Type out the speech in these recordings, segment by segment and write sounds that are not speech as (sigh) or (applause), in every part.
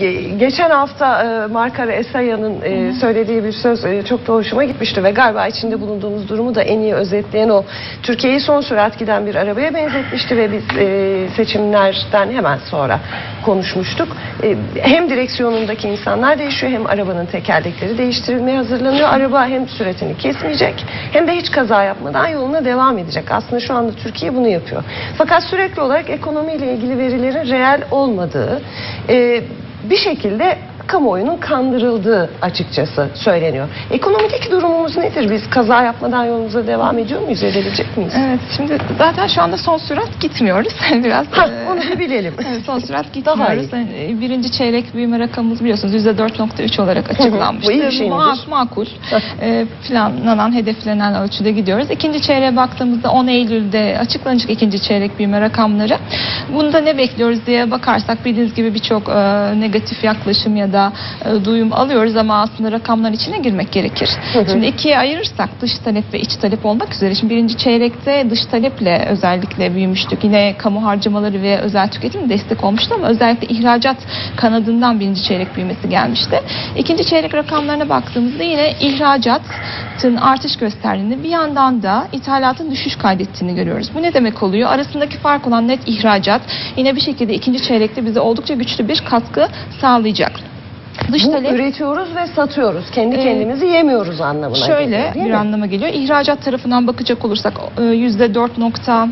ge- geçen hafta e, Markara Esaya'nın e, söylediği bir söz e, çok da hoşuma gitmişti ve galiba içinde bulunduğumuz durumu da en iyi özetleyen o. Türkiye'yi son sürat giden bir arabaya benzetmişti ve biz e, seçimlerden hemen sonra konuşmuştuk. E, hem direksiyonundaki insanlar değişiyor hem arabanın tekerlekleri değiştirilmeye hazırlanıyor. Araba hem süratini kesmeyecek hem de hiç kaza yapmadan yoluna devam edecek. Aslında şu anda Türkiye bunu yapıyor. Fakat sürekli olarak ekonomiyle ilgili verilerin reel olmadığı e, bir şekilde kamuoyunun kandırıldığı açıkçası söyleniyor. Ekonomideki durumumuz nedir? Biz kaza yapmadan yolumuza devam ediyor muyuz? Edebilecek miyiz? Evet şimdi zaten şu anda son sürat gitmiyoruz. (laughs) Biraz Ha, e, onu bir bilelim. (laughs) Evet, son sürat Daha gitmiyoruz. Yani birinci çeyrek büyüme rakamımız biliyorsunuz %4.3 olarak açıklanmıştı. Bu iyi bir şey Ma- midir? makul. E, planlanan, hedeflenen ölçüde gidiyoruz. İkinci çeyreğe baktığımızda 10 Eylül'de açıklanacak ikinci çeyrek büyüme rakamları. Bunda ne bekliyoruz diye bakarsak bildiğiniz gibi birçok e, negatif yaklaşım ya da e, duyum alıyoruz ama aslında rakamların içine girmek gerekir. Hı hı. Şimdi ikiye ayırırsak dış talep ve iç talep olmak üzere. Şimdi birinci çeyrekte dış taleple özellikle büyümüştük. Yine kamu harcamaları ve özel tüketim destek olmuştu ama özellikle ihracat kanadından birinci çeyrek büyümesi gelmişti. İkinci çeyrek rakamlarına baktığımızda yine ihracatın artış gösterdiğini bir yandan da ithalatın düşüş kaydettiğini görüyoruz. Bu ne demek oluyor? Arasındaki fark olan net ihracat yine bir şekilde ikinci çeyrekte bize oldukça güçlü bir katkı sağlayacak. Dış Bu talep üretiyoruz ve satıyoruz. Kendi Ee, kendimizi yemiyoruz anlamına şöyle değil bir mi? anlama geliyor. İhracat tarafından bakacak olursak e, %4.4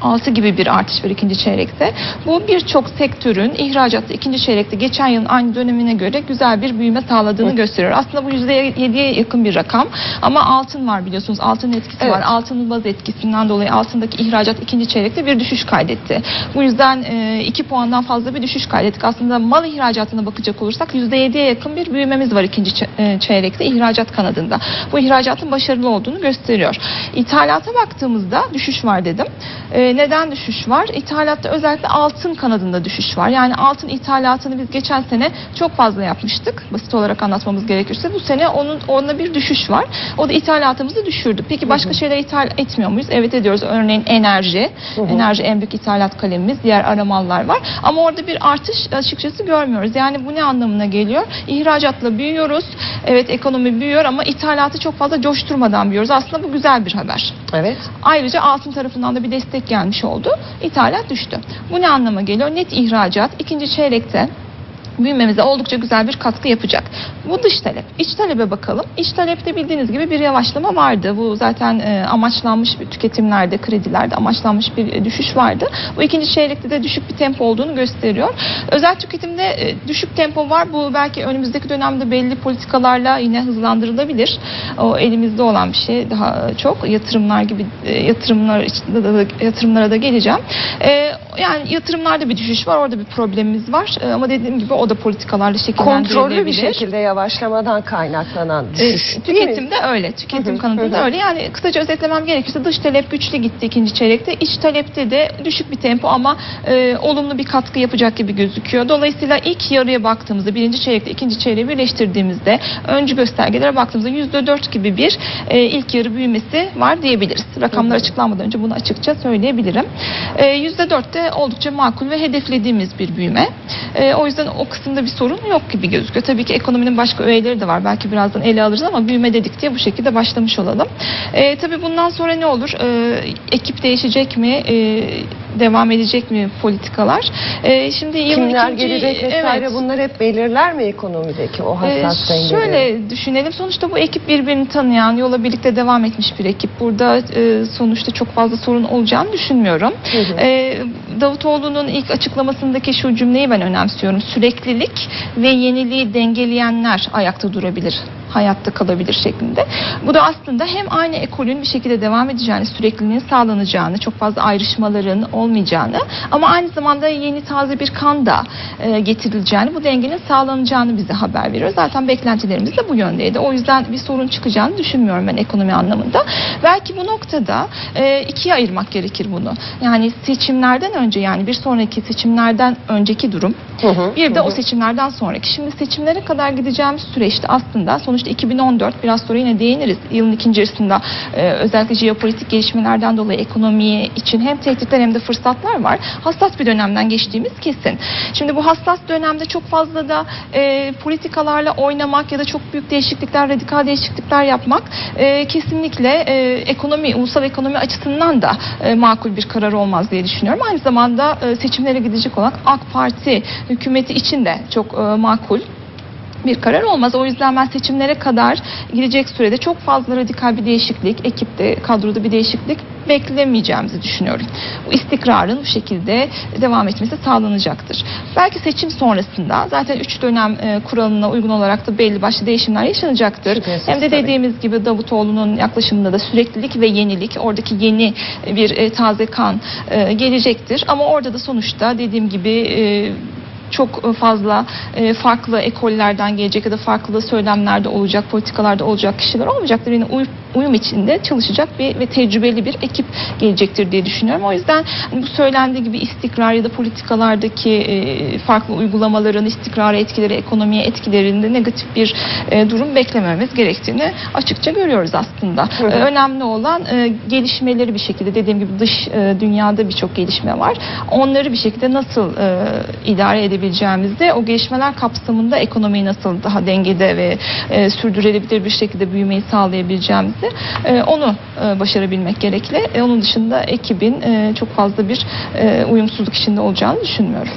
%6 gibi bir artış var ikinci çeyrekte. Bu birçok sektörün ihracatta ikinci çeyrekte geçen yılın aynı dönemine göre güzel bir büyüme sağladığını evet. gösteriyor. Aslında bu %7'ye yakın bir rakam ama altın var biliyorsunuz. Altın etkisi evet. var. Altının baz etkisinden dolayı altındaki ihracat ikinci çeyrekte bir düşüş kaydetti. Bu yüzden e, 2 puandan fazla bir düşüş kaydettik. Aslında mal ihracatına bakacak olursak %7'ye yakın bir büyümemiz var ikinci e, çeyrekte ihracat kanadında. Bu ihracatın başarılı olduğunu gösteriyor. İthalata baktığımızda düşüş var dedim. E, neden düşüş var? İthalatta özellikle altın kanadında düşüş var. Yani altın ithalatını biz geçen sene çok fazla yapmıştık. Basit olarak anlatmamız gerekirse bu sene onun onunla bir düşüş var. O da ithalatımızı düşürdü. Peki başka şeyler ithal etmiyor muyuz? Evet ediyoruz. Örneğin enerji. Hı hı. Enerji en büyük ithalat kalemimiz. Diğer aramallar var. Ama orada bir artış açıkçası görmüyoruz. Yani bu ne anlamına geliyor? İhracatla büyüyoruz. Evet ekonomi büyüyor ama ithalatı çok fazla coşturmadan büyüyoruz. Aslında bu güzel bir haber. Evet. Ayrıca altın tarafından da bir destek gelmiş oldu. İthalat düştü. Bu ne anlama geliyor? Net ihracat ikinci çeyrekte büyümemize oldukça güzel bir katkı yapacak. Bu dış talep. İç talebe bakalım. İç talepte bildiğiniz gibi bir yavaşlama vardı. Bu zaten e, amaçlanmış bir tüketimlerde, kredilerde amaçlanmış bir e, düşüş vardı. Bu ikinci çeyrekte de düşük bir tempo olduğunu gösteriyor. Özel tüketimde e, düşük tempo var. Bu belki önümüzdeki dönemde belli politikalarla yine hızlandırılabilir. O elimizde olan bir şey daha çok yatırımlar gibi e, yatırımlar yatırımlara da geleceğim. E, yani yatırımlarda bir düşüş var. Orada bir problemimiz var. E, ama dediğim gibi o da politikalarla şekillendirilebilir. Kontrollü bir şekilde yavaşlamadan kaynaklanan E, düşüş. mi? tüketimde öyle. Tüketim kanadında öyle. Yani kısaca özetlemem gerekirse dış talep güçlü gitti ikinci çeyrekte. İç talepte de düşük bir tempo ama e, olumlu bir katkı yapacak gibi gözüküyor. Dolayısıyla ilk yarıya baktığımızda birinci çeyrekte ikinci çeyreği birleştirdiğimizde öncü göstergelere baktığımızda yüzde dört gibi bir e, ilk yarı büyümesi var diyebiliriz. Rakamlar açıklanmadan önce bunu açıkça söyleyebilirim. E, Yüzde dörtte oldukça makul ve hedeflediğimiz bir büyüme. E, o yüzden o kısımda bir sorun yok gibi gözüküyor. Tabii ki ekonominin başka öğeleri de var. Belki birazdan ele alırız ama büyüme dedik diye bu şekilde başlamış olalım. E, tabii bundan sonra ne olur? E, ekip değişecek mi? E, devam edecek mi politikalar? E, şimdi yılın Kimler ikinci- gelecek vesaire Evet. bunlar hep belirler mi ekonomideki o hassas dengeleri? şöyle düşünelim. Sonuçta bu ekip birbirini tanıyan, yola birlikte devam etmiş bir ekip. Burada e, sonuçta çok fazla sorun olacağını düşünmüyorum. Hı hı. Ee, Davutoğlu'nun ilk açıklamasındaki şu cümleyi ben önemsiyorum. Süreklilik ve yeniliği dengeleyenler ayakta durabilir hayatta kalabilir şeklinde. Bu da aslında hem aynı ekolün bir şekilde devam edeceğini, sürekliliğinin sağlanacağını, çok fazla ayrışmaların olmayacağını ama aynı zamanda yeni taze bir kan da e, getirileceğini, bu dengenin sağlanacağını bize haber veriyor. Zaten beklentilerimiz de bu yöndeydi. O yüzden bir sorun çıkacağını düşünmüyorum ben ekonomi anlamında. Belki bu noktada e, ikiye ayırmak gerekir bunu. Yani seçimlerden önce yani bir sonraki seçimlerden önceki durum Hı hı, bir de hı o seçimlerden sonraki. Şimdi seçimlere kadar gideceğimiz süreçte aslında sonuçta sonuçta 2014 biraz sonra yine değiniriz. Yılın ikinci yarısında e, özellikle jeopolitik gelişmelerden dolayı ekonomi için hem tehditler hem de fırsatlar var. Hassas bir dönemden geçtiğimiz kesin. Şimdi bu hassas dönemde çok fazla da e, politikalarla oynamak ya da çok büyük değişiklikler, radikal değişiklikler yapmak e, kesinlikle e, ekonomi, ulusal ekonomi açısından da e, makul bir karar olmaz diye düşünüyorum. Aynı zamanda e, seçimlere gidecek olan AK Parti hükümeti için de çok e, makul bir karar olmaz. O yüzden ben seçimlere kadar gidecek sürede çok fazla radikal bir değişiklik, ekipte, kadroda bir değişiklik beklemeyeceğimizi düşünüyorum. Bu istikrarın bu şekilde devam etmesi sağlanacaktır. Belki seçim sonrasında zaten 3 dönem e, kuralına uygun olarak da belli başlı değişimler yaşanacaktır. Şüphesiz Hem de tabii. dediğimiz gibi Davutoğlu'nun yaklaşımında da süreklilik ve yenilik, oradaki yeni bir e, taze kan e, gelecektir. Ama orada da sonuçta dediğim gibi e, çok fazla e, farklı ekollerden gelecek ya da farklı söylemlerde olacak, politikalarda olacak kişiler olmayacaktır. Yine uy- uyum içinde çalışacak bir ve tecrübeli bir ekip gelecektir diye düşünüyorum. O yüzden bu söylendiği gibi istikrar ya da politikalardaki e, farklı uygulamaların istikrara etkileri, ekonomiye etkilerinde negatif bir e, durum beklemememiz gerektiğini açıkça görüyoruz aslında. Hı hı. E, önemli olan e, gelişmeleri bir şekilde dediğim gibi dış e, dünyada birçok gelişme var. Onları bir şekilde nasıl e, idare edebileceğimizde o gelişmeler kapsamında ekonomiyi nasıl daha dengede ve e, sürdürülebilir bir şekilde büyümeyi sağlayabileceğimizi e, onu e, başarabilmek gerekli. E, onun dışında ekibin e, çok fazla bir e, uyumsuzluk içinde olacağını düşünmüyorum.